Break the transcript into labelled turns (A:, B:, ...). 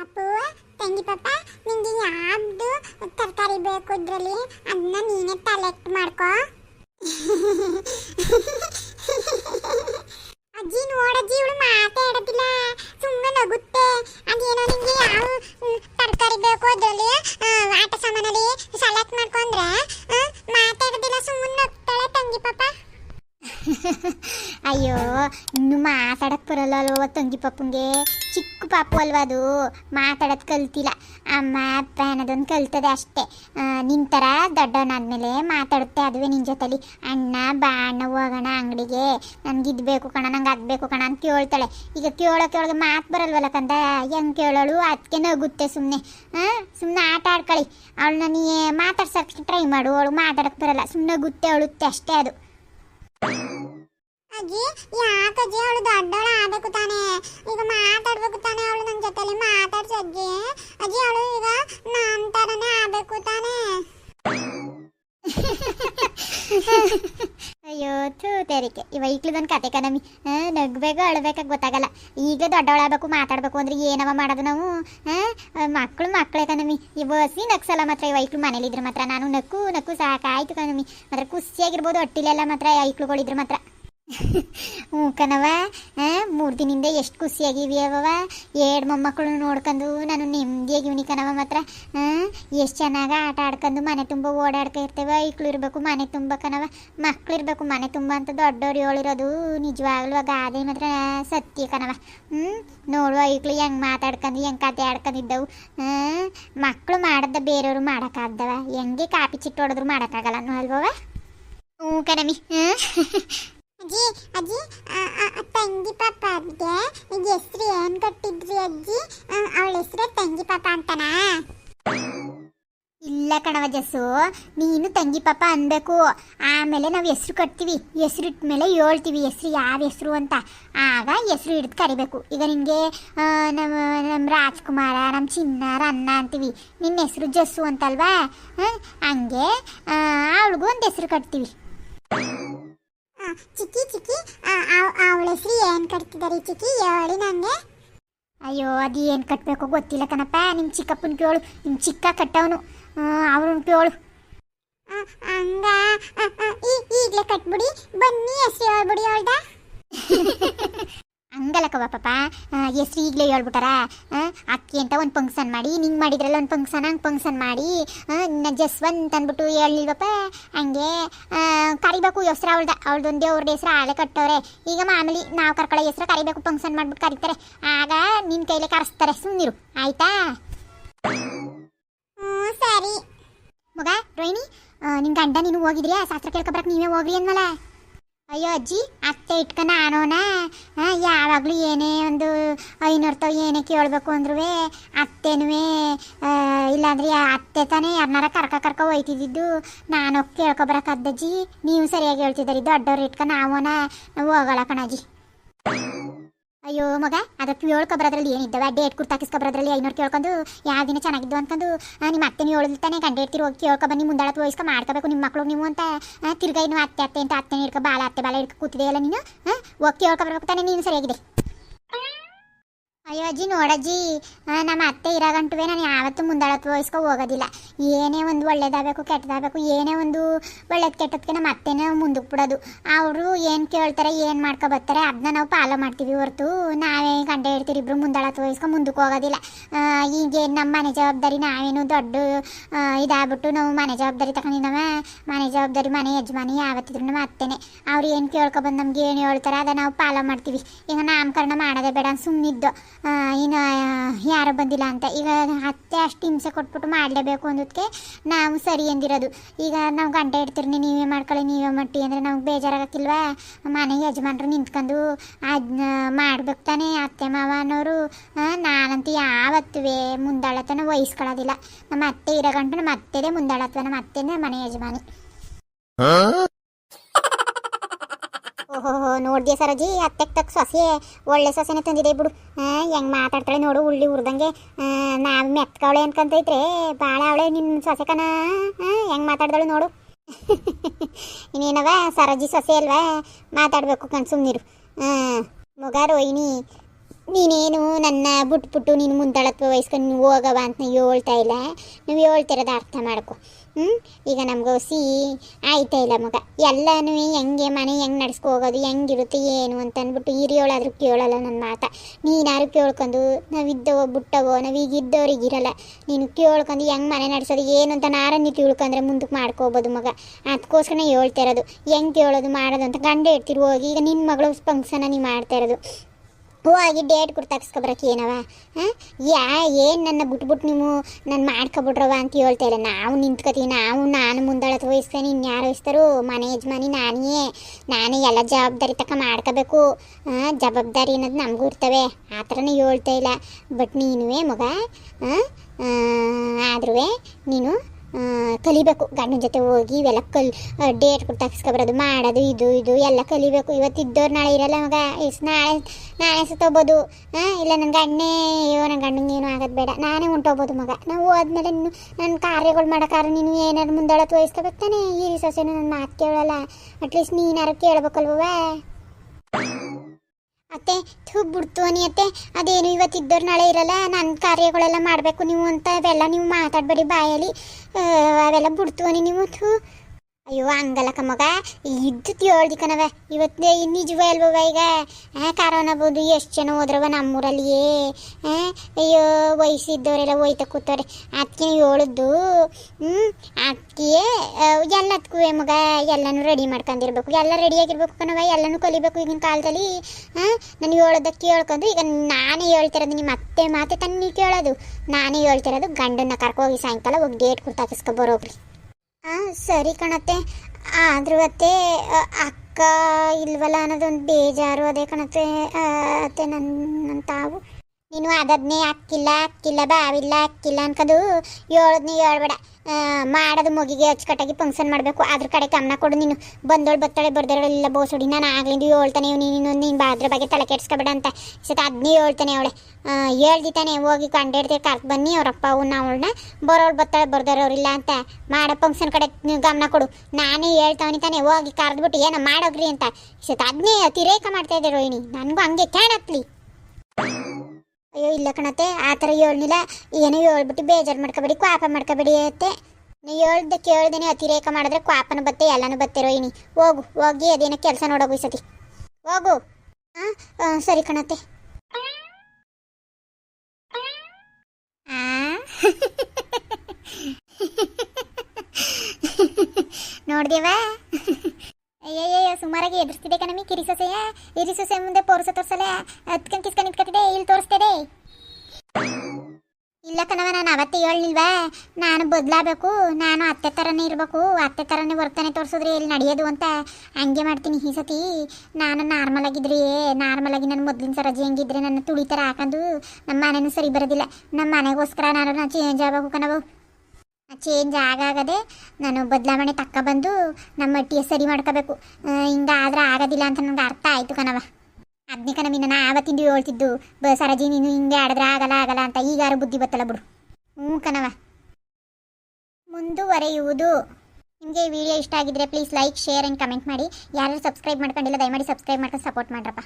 A: ಪಾಪು ತಂಗಿ ಪಾಪ, ನಿಂಗೆ ಯಾವ್ದು ತರಕಾರಿ ಬೇಕು ಇದ್ರಲ್ಲಿ? ಅದನ್ನ ನೀನೇ ಸೆಲೆಕ್ಟ್ ಮಾಡ್ಕೋ. ಅಜ್ಜಿ ನೋಡಜ್ಜಿ ಇವಳು ಮಾತಾಡೋದಿಲ್ಲ ಸುಮ್ಮನೆ ನಗುತ್ತೆ. ಅದೇನೋ ನಿಂಗೆ ಯಾವ ತರಕಾರಿ ಬೇಕು ಅದರಲ್ಲಿ ಆಟ ಸಾಮಾನಲ್ಲಿ ಸೆಲೆಕ್ಟ್ ಮಾಡ್ಕೊಂಡ್ರೆ ಮಾತಾಡೋದಿಲ್ಲ ಸುಮ್ಮನೆ ನಗ್ತಾಳೆ ತಂಗಿ ಪಾಪ.
B: ಅಯ್ಯೋ, ಇನ್ನು ಮಾತಾಡಕ್ ಬರಲ್ಲ ಅಲ್ವ ತಂಗಿ ಚಿಕ್ಕ ಪಾಪು ಅಲ್ವಾ ಅದು ಮಾತಾಡೋದು ಕಲ್ತಿಲ್ಲ. ಅಮ್ಮ ಅಪ್ಪ ಅನ್ನೋದೊಂದು ಕಲ್ತದೆ ಅಷ್ಟೇ. ಆ, ನಿನ್ ಥರ ದೊಡ್ಡವನಾದ್ಮೇಲೆ ಮಾತಾಡುತ್ತೆ ಅದುವೇ ನಿನ್ನ ಜೊತೆಲಿ. ಅಣ್ಣ ಬಾ ಅಣ್ಣ ಹೋಗೋಣ ಅಂಗಡಿಗೆ. ನನಗೆ ಇದು ಬೇಕು ಕಣ ನಂಗೆ ಅದು ಬೇಕು ಕಣ ಅಂತ ಕೇಳ್ತಾಳೆ. ಈಗ ಕೇಳೋಕೆ ಒಳಗೆ ಮಾತು ಬರಲ್ವಲ್ಲ ಕಂದ? ಹೆಂಗೆ ಕೇಳೋಳು? ಅದಕ್ಕೆ ನಗುತ್ತೆ ಸುಮ್ಮನೆ ಸುಮ್ಮನೆ ಆಟ ಆಡ್ಕೊಳ್ಳಿ ಅವಳು ನನಗೆ ಮಾತಾಡ್ಸೋಕ್ಕೆ ಟ್ರೈ ಮಾಡು. ಅವಳು ಮಾತಾಡೋಕ್ಕೆ ಬರಲ್ಲ. ಸುಮ್ಮನೆ ಗುತ್ತೆ ಅಳುತ್ತೆ ಅಷ್ಟೇ ಅದು.
A: ಅಜ್ಜಿ ಯಾಕಜ್ಜಿ ಅವಳು ದೊಡ್ಡವಳು ಆಗಬೇಕು ತಾನೆ. ಈಗ ಮಾತಾಡ್ಬೇಕು ತಾನೆ ಅವಳು ನನ್ನ ಜೊತೆಲಿ. ಮಾತಾಡ್ಸಿ ಅಜ್ಜಿ. ಅಜ್ಜಿ ಅವಳು ಈಗ ನನ್ನ ತರನೇ ಆಗಬೇಕು ತಾನೆ.
B: ಅಯ್ಯೋ, ಥೂ, ತೇರಿಕೆ. ಇವ ಕತೆ ಕನಮಿ ನಗ್ಬೇಕು ಅಳ್ಬೇಕಾಗ ಗೊತ್ತಾಗಲ್ಲ. ಈಗ ದೊಡ್ಡವಳಾಗಬೇಕು, ಮಾತಾಡಬೇಕು ಅಂದ್ರೆ ಏನವ ಮಾಡೋದು ನಾವು? ಮಕ್ಕಳು ಮಕ್ಕಳೇ ಕನಮಿ ಈ ಬಸ್ಸಿ ನಗ್ಸಲ್ಲ ಮಾತ್ರ ಇವ ಐಕ್ಳು ಮನೇಲಿದ್ರೆ ಮಾತ್ರ. ನಾನು ನಕ್ಕು ನಕ್ಕು ಸಾಕಾಯ್ತು ಕನಮಿ ಮಾತ್ರ ಖುಷಿಯಾಗಿರ್ಬೋದು ಹೊಟ್ಟಿಲೆಲ್ಲ ಮಾತ್ರ ಐಕ್ಳುಗಳಿದ್ರೆ ಮಾತ್ರ. ಹ್ಞೂ ಕಣವ ಮೂರು ದಿನದಿಂದ ಎಷ್ಟು ಖುಷಿಯಾಗಿವಿ ಅವವ. ಎರಡು ಮೊಮ್ಮಕ್ಕಳು ನೋಡ್ಕೊಂಡು ನಾನು ನೆಮ್ಮದಿಯಾಗಿವ್ನಿ ಕಣವ ಮಾತ್ರ. ಎಷ್ಟು ಚೆನ್ನಾಗಿ ಆಟ ಆಡ್ಕೊಂಡು ಮನೆ ತುಂಬ ಓಡಾಡ್ತಾ ಇರ್ತೇವೆ. ಇಕ್ಳು ಇರಬೇಕು, ಮನೆ ತುಂಬ ಕಣವ ಮಕ್ಳು ಇರಬೇಕು, ಮನೆ ತುಂಬ ಅಂತ ದೊಡ್ಡವ್ರು ಹೇಳಿರೋದು ನಿಜವಾಗ್ಲೂ ಗಾದೆ ಮಾತ್ರ ಸತ್ಯ ಕಣವ ಹ್ಞೂ ನೋಡು ಐಕ್ಳು ಹೆಂಗೆ ಮಾತಾಡ್ಕೊಂಡು, ಹೆಂಗೆ ಕತೆ ಆಡ್ಕೊಂಡಿದ್ದವು. ಮಕ್ಕಳು ಮಾಡದ ಬೇರೆಯವರು ಮಾಡೋಕ್ಕಾಗ್ದವ. ಹೆಂಗೆ ಕಾಪಿ ಚಿಟ್ಟು ಹೊಡೆದ್ರು ಮಾಡೋಕ್ಕಾಗಲ್ಲ ಅಲ್ವವ ಹ್ಞೂ ಕಣಮಿ ಹಾಂ
A: ಅಜ್ಜಿ ಅಜ್ಜಿ ಆ, ಆ, ಆ, ತಂಗಿ ಪಾಪ ಅದ್ಗೆ ಈಗ ಹೆಸ್ರು ಏನ್ ಕಟ್ಟಿದ್ರಿ ಅಜ್ಜಿ ಅವಳ ಹೆಸ್ರು ತಂಗಿ ಪಾಪ ಅಂತನಾ
B: ಇಲ್ಲ ಕಣವ ಜಸ್ಸು ನೀನು ತಂಗಿ ಪಾಪ ಅನ್ಬೇಕು. ಆಮೇಲೆ ನಾವು ಹೆಸ್ರು ಕಟ್ತೀವಿ. ಹೆಸ್ರು ಇಟ್ಮೇಲೆ ಹೇಳ್ತೀವಿ ಹೆಸ್ರು ಯಾವ ಹೆಸರು ಅಂತ. ಆಗ ಹೆಸ್ರು ಹಿಡಿದು ಕರಿಬೇಕು. ಈಗ ನಿನಗೆ ನಮ್ಮ ನಮ್ಮ ರಾಜ್ಕುಮಾರ ನಮ್ಮ ಚಿನ್ನಾರ ಅನ್ನ ಅಂತೀವಿ. ನಿನ್ನ ಹೆಸ್ರು ಜಸ್ಸು ಅಂತಲ್ವಾ? ಹಂಗೆ ಅವಳಿಗೂ ಒಂದು ಹೆಸ್ರು ಕಟ್ತೀವಿ.
A: ಚಿಕ್ಕಿ ಚಿಕ್ಕಿ ಅವಳ ಹೆಸ್ರು ಏನು ಕಟ್ತಿದ್ದಾರೆ ಚಿಕ್ಕಿ? ಹೇಳಿ ನನಗೆ
B: ಅಯ್ಯೋ ಅದು ಏನು ಕಟ್ಟಬೇಕು ಗೊತ್ತಿಲ್ಲ ಕಣಪ್ಪ. ನಿಮ್ಮ ಚಿಕ್ಕಪ್ಪನ ಕೇಳು. ನಿಮ್ಮ ಚಿಕ್ಕ ಕಟ್ಟವನು. ಅವ್ರನ್ನ ಕೇಳು.
A: ಹಂಗ ಈಗ್ಲೇ ಕಟ್ಬಿಡಿ ಬನ್ನಿ ಹೆಸ್ರು ಹೇಳ್ಬಿಡಿ ಅವಳ್ದ
B: ಹಂಗಲ್ಲಕ್ಕವ ಪಾಪ. ಹೆಸ್ರು ಈಗಲೇ ಹೇಳ್ಬಿಟ್ಟಾರ. ಅಕ್ಕಿ ಅಂತ ಒಂದು ಫಂಕ್ಷನ್ ಮಾಡಿ ನಿಂಗೆ ಮಾಡಿದ್ರಲ್ಲ ಒಂದು ಫಂಕ್ಷನ್ ಹಂಗೆ ಫಂಕ್ಷನ್ ಮಾಡಿ ನಿನ್ನ ಜಸ್ವಂತ್ ಅಂದ್ಬಿಟ್ಟು ಹೇಳಿಲ್ವಪ್ಪ ಹಂಗೆ ಕರಿಬೇಕು ಹೆಸ್ರು ಅವಳ್ದ. ಅವಳ್ದೊಂದೇ ಅವ್ರದ್ದು ಹೆಸ್ರು ಆಳೆ ಕಟ್ಟವ್ರೆ. ಈಗ ಮಾಮೂಲಿ ನಾವು ಕರ್ಕೊಳ್ಳೋ ಹೆಸ್ರು ಕರಿಬೇಕು ಫಂಕ್ಷನ್ ಮಾಡ್ಬಿಟ್ಟು ಕರೀತಾರೆ. ಆಗ ನಿನ್ನ ಕೈಲೇ ಕರೆಸ್ತಾರೆ ಸುಮ್ಮನಿರು ಆಯ್ತಾ?
A: ಹ್ಞೂ ಸರಿ.
B: ಮಗ ರೋಹಿಣಿ ನಿನ್ನ ಗಂಡ ನೀನು ಹೋಗಿದ್ರಿ ಶಾಸ್ತ್ರ ಕೇಳ್ಕೊಬರಕ್ಕೆ ನೀವೇ ಹೋಗ್ರಿ ಅಂದ್ಮಲ್ಲ ಅಯ್ಯೋ ಅಜ್ಜಿ, ಅತ್ತೆ ಇಟ್ಕೊಂಡು ಆನೋನ? ಯಾವಾಗಲೂ ಏನೇ ಒಂದು ಐನೂರು ಏನೇ ಕೇಳಬೇಕು ಅಂದ್ರೂ ಅತ್ತೆನೂ ಇಲ್ಲಾಂದ್ರೆ ಅತ್ತೆ ತಾನೇ ಯಾರನ್ನಾರ ಕರ್ಕ ಕರ್ಕ ಹೋಯ್ತಿದ್ದು ನಾನು ಕೇಳ್ಕೊಬರಕ್ಕೆ ಅಜ್ಜಿ ನೀವು ಸರಿಯಾಗಿ ಹೇಳ್ತಿದ್ದೀರಿ, ದೊಡ್ಡವ್ರು ನಾವೋನ ಹೋಗೋಣ ಕಣಜ್ಜಿ. ಅಯ್ಯೋ ಮಗ, ಅದಕ್ಕೆ ಕೇಳ್ಕೊಬರೋದ್ರಲ್ಲಿ ಏನಿದ್ದಾವೆ ಡೇಟ್ ಕುರ್ತಾಕಿಸ್ಕೊಬರೋದ್ರಲ್ಲಿ ಐನೂರು ಕೇಳ್ಕೊಂಡು ಯಾವ ದಿನ ಚೆನ್ನಾಗಿದ್ದು ಅಂತಂದು ನಿಮ್ಮ ಅತ್ತೆ ನೀವು ಹೇಳ್ತಾನೆ ಗಂಡ ಇಡ್ತಿರು ಹೋಗಿ ಕೇಳ್ಕೊಬನ್ನಿ ಮುಂದಾಳತ್ ವಯಸ್ಕ ಮಾಡ್ಕೋಬೇಕು ನಿಮ್ಮ ಮಕ್ಳು ನೀವು ಅಂತ ತಿರ್ಗೈನು ತಿರ್ಗಾ ಅತ್ತೆ ಅತ್ತೆ ಅಂತ ಅತ್ತೆ ಹಿಡ್ಕೊ ಬಾಲ ಅತ್ತೆ ಬಾಲ ಹಿಡ್ಕೊ ಕೂತಿದೆಯಲ್ಲ ನೀನು ಹೋಗಿ ಕೇಳ್ಕೊಬರ್ಬೇಕು ತಾನೆ ನೀನು ಸರಿಯಾಗಿದೆ. ಅಯ್ಯೋ ಅಜ್ಜಿ ನೋಡಜ್ಜಿ ನಮ್ಮ ಅತ್ತೆ ಇರಾಗಂಟುವೆ ನಾನು ಯಾವತ್ತೂ ಮುಂದಾಳತ್ವ ವಯಸ್ಕೊ ಹೋಗೋದಿಲ್ಲ. ಏನೇ ಒಂದು ಒಳ್ಳೇದಾಗಬೇಕು, ಕೆಟ್ಟದಾಗಬೇಕು, ಏನೇ ಒಂದು ಒಳ್ಳೇದು ಕೆಟ್ಟದಕ್ಕೆ ನಮ್ಮ ಅತ್ತೆನೇ ಮುಂದಕ್ಕೆ ಬಿಡೋದು. ಅವರು ಏನು ಕೇಳ್ತಾರೆ, ಏನು ಮಾಡ್ಕೊ ಬರ್ತಾರೆ ಅದನ್ನ ನಾವು ಫಾಲೋ ಮಾಡ್ತೀವಿ ಹೊರತು. ನಾವೇ ಗಂಡ ಹೇಳ್ತೀರಿ ಇಬ್ರು ಮುಂದಾಳತ್ವ ವಯಸ್ಕೊ ಮುಂದಕ್ಕೆ ಹೋಗೋದಿಲ್ಲ. ಈಗೇನು ಈಗ ನಮ್ಮ ಮನೆ ಜವಾಬ್ದಾರಿ ನಾವೇನು ದೊಡ್ಡ ಇದಾಗ್ಬಿಟ್ಟು ನಾವು ಮನೆ ಜವಾಬ್ದಾರಿ ತಗೊಂಡಿನವ ಮನೆ ಜವಾಬ್ದಾರಿ ಮನೆ ಯಜಮಾನಿ ಯಾವತ್ತಿದ್ರು ನಮ್ಮ ಅತ್ತೆನೆ. ಅವ್ರು ಏನು ಕೇಳ್ಕೊಬಂದು ನಮ್ಗೆ ಏನು ಹೇಳ್ತಾರೆ ಅದನ್ನ ನಾವು ಫಾಲೋ ಮಾಡ್ತೀವಿ. ಈಗ ನಾಮಕರಣ ಮಾಡೋದೇ ಬೇಡ ಸುಮ್ಮನಿದ್ದು ಇನ್ನು ಯಾರು ಬಂದಿಲ್ಲ ಅಂತ. ಈಗ ಅತ್ತೆ ಅಷ್ಟು ಹಿಂಸೆ ಕೊಟ್ಬಿಟ್ಟು ಮಾಡಲೇಬೇಕು ಅನ್ನೋದಕ್ಕೆ ನಾವು ಸರಿ ಎಂದಿರೋದು ಈಗ ನಾವು ಗಂಟೆ ಇಡ್ತಿರ್ನಿ, ನೀವೇ ಮಾಡ್ಕೊಳ್ಳಿ, ನೀವೇ ಮಟ್ಟಿ ಅಂದರೆ ನಮ್ಗೆ ಬೇಜಾರಾಗಕ್ಕಿಲ್ವಾ? ಮನೆ ಯಜಮಾನ್ರು ನಿಂತ್ಕೊಂಡು ಅದನ್ನ ಮಾಡ್ಬೇಕು ತಾನೇ ಅತ್ತೆ, ಮಾವ ಅನ್ನೋರು. ನಾನಂತೂ ಯಾವತ್ತುವೇ ಮುಂದಾಳತನ ವಹಿಸ್ಕೊಳ್ಳೋದಿಲ್ಲ. ನಮ್ಮ ಅತ್ತೆ ಇರೋ ಗಂಟು ನಮ್ಮ ಅತ್ತೆದೇ ಮುಂದಾಳತ್ವ, ನಮ್ಮ ಅತ್ತೆನೇ ಮನೆ ಯಜಮಾನಿ. ಓಹೋ ನೋಡ್ದೆ ಸರಜಿ? ಅತ್ತೆಗೆ ತಕ್ಕ ಸೊಸೆ ಒಳ್ಳೆ ಸೊಸೆನೇ ತಂದಿದೆ ಬಿಡು. ಹೆಂಗೆ ಮಾತಾಡ್ತಾಳೆ ನೋಡು, ಉಳ್ಳಿ ಉರ್ದಂಗೆ ನಾವು ಮೆತ್ಕವಳೆ ಅನ್ಕೊಂತೈತ್ರೆ ಭಾಳ ಅವಳೆ ನಿನ್ನ ಸೊಸೆ ಕಣ. ಹೆಂಗೆ ಮಾತಾಡ್ದಳು ನೋಡು. ಇನ್ನೇನವ ಸರಜಿ ಸೊಸೆ ಅಲ್ವಾ? ಮಾತಾಡಬೇಕು ಕಣ್ಸುಮ್ನಿರು ಸುಮ್ಮನಿರು ಮಗ ರೋಹಿಣಿ, ನೀನೇನು ನನ್ನ ಬುಟ್ಬಿಟ್ಟು ನೀನು ಮುಂದಳತ್ವ ವಹಿಸ್ಕೊಂಡು ನೀವು ಹೋಗವ ಅಂತ ಹೇಳ್ತಾ ಇಲ್ಲ. ನೀವು ಹೇಳ್ತಿರೋದು ಅರ್ಥ ಮಾಡ್ಕೊ. ಹ್ಞೂ ಈಗ ನಮಗೂ ಸಿ ಆಯ್ತಾ ಇಲ್ಲ ಮಗ. ಎಲ್ಲನೂ ಹೆಂಗೆ ಮನೆ ಹೆಂಗೆ ನಡೆಸ್ಕೊ ಹೋಗೋದು, ಹೆಂಗಿರುತ್ತೆ ಏನು ಅಂತ ಅಂದ್ಬಿಟ್ಟು ಹಿರಿಯೋಳಾದ್ರೂ ಕೇಳಲ್ಲ ನನ್ನ ಮಾತ. ನೀನಾರು ಕೇಳ್ಕೊಂಡು ನಾವಿದ್ದವೋ ಬಿಟ್ಟವೋ ನಾವೀಗ ಇದ್ದವ್ರಿಗೆ ಇರಲ್ಲ. ನೀನು ಕೇಳ್ಕೊಂಡು ಹೆಂಗೆ ಮನೆ ನಡೆಸೋದು, ಏನು ಅಂತ ನಾರ ನೀ ತಿಳ್ಕೊಂಡ್ರೆ ಮುಂದಕ್ಕೆ ಮಾಡ್ಕೋಬೋದು ಮಗ. ಅದಕ್ಕೋಸ್ಕರ ಹೇಳ್ತಾ ಇರೋದು, ಹೆಂಗೆ ಕೇಳೋದು, ಮಾಡೋದು ಅಂತ ಗಂಡ ಹೇಳ್ತಿರು ಹೋಗಿ ಈಗ ನಿನ್ನ ಮಗಳು ಫಂಕ್ಷನ ನೀವು ಮಾಡ್ತಾ ಇರೋದು. ಹೋಗಿ ಡೇಟ್ ಕೊಟ್ಟು ತಗ್ಸ್ಕೊಬರಕ್ಕೆ ಏನವ? ಯಾ, ಏನು ನನ್ನ ಬಿಟ್ಬಿಟ್ಟು ನೀವು ನಾನು ಮಾಡ್ಕೊಬಿಡ್ರವ ಅಂತ ಹೇಳ್ತಾ ಇಲ್ಲ. ನಾವು ನಿಂತ್ಕೋತೀವಿ, ನಾವು ನಾನು ಮುಂದಾಳತ್ ವಹಿಸ್ತೇನೆ ಇನ್ಯಾರು ವಹಿಸ್ತಾರೋ? ಮನೆ ಯಜಮಾನಿ ನಾನೇ ನಾನೇ ಎಲ್ಲ ಜವಾಬ್ದಾರಿ ತಕ್ಕ ಮಾಡ್ಕೋಬೇಕು. ಜವಾಬ್ದಾರಿ ಅನ್ನೋದು ನಮಗೂ ಇರ್ತವೆ. ಆ ಥರನೇ ಹೇಳ್ತಾ ಇಲ್ಲ. ಬಟ್ ನೀನುವೇ ಮಗ. ಆದ್ರೂ ನೀನು ಕಲಿಬೇಕು. ಗಂಡನ ಜೊತೆ ಹೋಗಿ ಇವೆಲ್ಲ ಕಲ್ ಡೇಟ್ ಕೊಟ್ಟು ತಗ್ಸ್ಕೊಬರೋದು ಮಾಡೋದು, ಇದು ಇದು, ಎಲ್ಲ ಕಲಿಬೇಕು. ಇವತ್ತಿದ್ದವ್ರು ನಾಳೆ ಇರಲ್ಲ, ಮಗ. ಇಸ್ ನಾಳೆ ನಾಳೆ ಸತ್ತೋಗ್ಬೋದು ಇಲ್ಲ ನನ್ನ ಗಂಡನೇ, ಅಯ್ಯೋ ನನ್ನ ಗಂಡನಿಗೆ ಏನೂ ಆಗೋದು ಬೇಡ. ನಾನೇ ಹೊಂಟೋಗ್ಬೋದು ಮಗ. ನಾವು ಹೋದ್ಮೇಲೆ ನೀನು ನನ್ನ ಕಾರ್ಯಗಳು ಮಾಡೋಕ್ಕಾದ್ರೆ ನೀನು ಏನಾದ್ರು ಮುಂದಾಳತ್ತು ವಹಿಸ್ಕೋಬೇಕು ತಾನೇ? ಈ ಸೊಸೆನೂ ನನ್ನ ಮಾತು ಕೇಳೋಲ್ಲ. ಅಟ್ಲೀಸ್ಟ್ ನೀನಾರು ಕೇಳ್ಬೇಕಲ್ವೇ ಅತ್ತೆ ಥೂ ಬಿಡ್ತು ಅನಿ ಅತ್ತೆ. ಅದೇನು ಇವತ್ತಿದ್ದವ್ರು ನಾಳೆ ಇರಲ್ಲ ನನ್ನ ಕಾರ್ಯಗಳೆಲ್ಲ ಮಾಡಬೇಕು ನೀವು ಅಂತ ಅವೆಲ್ಲ ನೀವು ಮಾತಾಡಬೇಡಿ ಬಾಯಲ್ಲಿ. ಅವೆಲ್ಲ ಬಿಡ್ತು ಅನಿ ನೀವು, ಥೂ. ಅಯ್ಯೋ ಹಂಗಲ್ಲ ಮಗ. ಇದ್ದದ್ದು ಹೇಳ್ದಿ ಕಣವ ಇವತ್ತು ನಿಜವೇ ಅಲ್ವವ ಈಗ? ಕಾರಣ ಬೋದು ಎಷ್ಟು ಜನ ಹೋದ್ರವ ನಮ್ಮೂರಲ್ಲಿಯೇ? ಅಯ್ಯೋ, ವಯಸ್ಸಿದ್ದವರೆಲ್ಲ ಹೋಯ್ತ ಕೂತವ್ರೆ. ಅದಕ್ಕೆ ಹೇಳಿದ್ದು ಹ್ಞೂ ಅದಕ್ಕೆ ಎಲ್ಲದಕ್ಕೂ ಮಗ, ಎಲ್ಲನೂ ರೆಡಿ ಮಾಡ್ಕೊಂಡಿರ್ಬೇಕು ಎಲ್ಲ ರೆಡಿಯಾಗಿರ್ಬೇಕು ಕಣವ ಎಲ್ಲನೂ ಕಲಿಬೇಕು ಈಗಿನ ಕಾಲದಲ್ಲಿ. ಹಾಂ ನಾನು ಹೇಳೋದಕ್ಕೆ ಕೇಳ್ಕೊಂಡು, ಈಗ ನಾನೇ ಹೇಳ್ತಿರೋದು ನಿಮ್ಮ ಅತ್ತೆ ಮಾತೆ ತನ್ನ ಕೇಳೋದು. ನಾನೇ ಹೇಳ್ತಿರೋದು ಗಂಡನ್ನ ಕರ್ಕೋಗಿ ಸಾಯಂಕಾಲ ಹೋಗಿ ಡೇಟ್ ಕುರ್ತಾಕಿಸ್ಕೊ ಬರೋಗ್ರಿ. ಸರಿ ಕಣತ್ತೆ. ಆದ್ರೂ ಅತ್ತೆ ಅಕ್ಕ ಇಲ್ವಲ್ಲ ಅನ್ನೋದೊಂದು ಬೇಜಾರು ಅದೇ ಕಣತ್ತೆ ಅತ್ತೆ ನನ್ನ ತಾವು. ನೀನು ಅದನ್ನೇ ಅಕ್ಕಿಲ್ಲ ಅಕ್ಕಿಲ್ಲ, ಬಾವಿಲ್ಲ, ಅಕ್ಕಿಲ್ಲ ಅನ್ಕೋದು ಹೇಳೋದ್ನೇ ಹೇಳ್ಬೇಡ ಮಾಡೋದು ಮುಗಿಗೆ ಅಚ್ಚುಕಟ್ಟಾಗಿ ಫಂಕ್ಷನ್ ಮಾಡಬೇಕು. ಅದ್ರ ಕಡೆ ಗಮನ ಕೊಡು ನೀನು. ಬಂದೋಳು ಬತ್ತಾಳೆ ಬರ್ದೋಳು ಇಲ್ಲ ಬೋಸುಡಿ ನಾನು ಆಗಲಿಂದು ಹೇಳ್ತಾನೆ ನೀನು ನೀನು ಅದ್ರ ಬಗ್ಗೆ ತಲೆ ಕೆಡ್ಸ್ಕೊಬೇಡ ಅಂತ. ಸತ ಅದನ್ನೇ ಹೇಳ್ತಾನೆ ಅವಳೆ. ಹೇಳ್ದಿತಾನೆ ಹೋಗಿ ಕಂಡಿಡ್ದೆ ಕರ್ಕ್ ಬನ್ನಿ ಅವರಪ್ಪ ಅವ್ನ ಅವಳನ್ನ ಬರೋಳು ಬತ್ತಾಳೆ ಬರ್ದೋರವ್ರಿಲ್ಲ ಅಂತ. ಮಾಡೋ ಫಂಕ್ಷನ್ ಕಡೆ ಗಮನ ಕೊಡು. ನಾನೇ ಹೇಳ್ತಾವನಿ ತಾನೆ, ಹೋಗಿ ಕರೆದ್ಬಿಟ್ಟು ಏನೋ ಮಾಡೋಗ್ರಿ ಅಂತ. ಸತ ಅದನ್ನೇ ಅತಿರೇಕ ಮಾಡ್ತಾ ಇದ್ದೆ ರೋಹಿಣಿ. ನನಗೂ ಹಂಗೆ ಕ್ಯಾಣತ್ಲಿ ಅಯ್ಯೋ, ಇಲ್ಲ ಕಣತೆ ಆ ಥರ ಹೇಳ್ನಿಲ್ಲ. ಏನೋ ಹೇಳ್ಬಿಟ್ಟು ಬೇಜಾರು ಮಾಡ್ಕೋಬೇಡಿ, ಕ್ವಾಪ ಮಾಡ್ಕೋಬೇಡಿ ಅತ್ತೆ. ನೀ ಹೇಳ್ದೆ ಕೇಳ್ದೇನೆ ಅತಿರೇಕ ಮಾಡಿದ್ರೆ ಕ್ವಾಪನ ಬತ್ತೆ, ಎಲ್ಲನೂ ಬತ್ತಿರೋ ಇನಿ ಹೋಗು, ಹೋಗಿ ಅದೇನೋ ಕೆಲಸ ನೋಡೋಗು ಈ ಸತಿ. ಹೋಗು. ಹಾಂ ಸರಿ ಕಣತೆ? ನೋಡ್ದೇವ? ಅಯ್ಯಯ್ಯೋ ಸುಮಾರಾಗಿ ಎದುರಿಸ್ತಿದೆ ಕಣಮಿ ಕಿರಿ ಸೊಸೆಯ ಮುಂದೆ ಪೋರ್ಸ ತೋರ್ಸಲ್ಲ ಹತ್ಕೊಂಡ್ ಕಿಸ್ಕೊಂಡ್ ನಿಂತ್ಕೊತಿದೆ ಇಲ್ಲಿ ತೋರಿಸ್ತೇನೆ ಇಲ್ಲ ಕಣವ ನಾನು ಅವತ್ತೇ ಹೇಳಿಲ್ವಾ ನಾನು ಬದಲಾಗಬೇಕು, ನಾನು ಅತ್ತೆ ಥರನೇ ಇರಬೇಕು, ಅತ್ತೆ ಥರನೇ ವರ್ತನೆ ತೋರಿಸಿದ್ರಿ ಇಲ್ಲಿ ನಡೆಯೋದು ಅಂತ ಹಂಗೆ ಮಾಡ್ತೀನಿ ಈ ಸತಿ. ನಾನು ನಾರ್ಮಲ್ ಆಗಿದ್ರಿ ನಾರ್ಮಲ್ ಆಗಿ ನನ್ನ ಮೊದಲಿನ ಸರ ರಜೆ ಹೆಂಗಿದ್ರೆ ನನ್ನ ತುಳಿತರ ಹಾಕೊಂಡು ನಮ್ಮ ಮನೆನೂ ಸರಿ ಬರೋದಿಲ್ಲ. ನಮ್ಮ ಮನೆಗೋಸ್ಕರ ನಾನು ನಾನು ಚೇಂಜ್ ಆಗಬೇಕು ಕಣವು ಚೇಂಜ್ ಆಗಾಗದೆ ನಾನು ಬದಲಾವಣೆ ತಕ್ಕ ಬಂದು ನಮ್ಮ ಮಟ್ಟಿಗೆ ಸರಿ ಮಾಡ್ಕೋಬೇಕು. ಹಿಂಗಾದ್ರೆ ಆಗೋದಿಲ್ಲ ಅಂತ ನನಗೆ ಅರ್ಥ ಆಯಿತು ಕಣವ ಅದನ್ನೇ ಕಣವಿ ನಾನು ಆವತ್ತಿಂದು ಹೇಳ್ತಿದ್ದು, ಬ, ಸರಜಿ, ನೀನು ಹಿಂಗೆ ಆಡಿದ್ರೆ ಆಗಲ್ಲ ಆಗಲ್ಲ ಅಂತ ಈಗಾರು ಬುದ್ಧಿ ಬತ್ತಲ್ಲ ಬಿಡು. ಹ್ಞೂ ಕಣವ ಮುಂದುವರೆಯುವುದು. ನಿಮಗೆ ಈ ವಿಡಿಯೋ ಇಷ್ಟ ಆಗಿದ್ರೆ please like share and comment ಮಾಡಿ. ಯಾರು ಸಬ್ಸ್ಕ್ರೈಬ್ ಮಾಡ್ಕೊಂಡಿಲ್ಲ, ದಯಮಾಡಿ ಸಬ್ಸ್ಕ್ರೈಬ್ ಮಾಡ್ಕೊಂಡು ಸಪೋರ್ಟ್ ಮಾಡ್ರಪ್ಪ.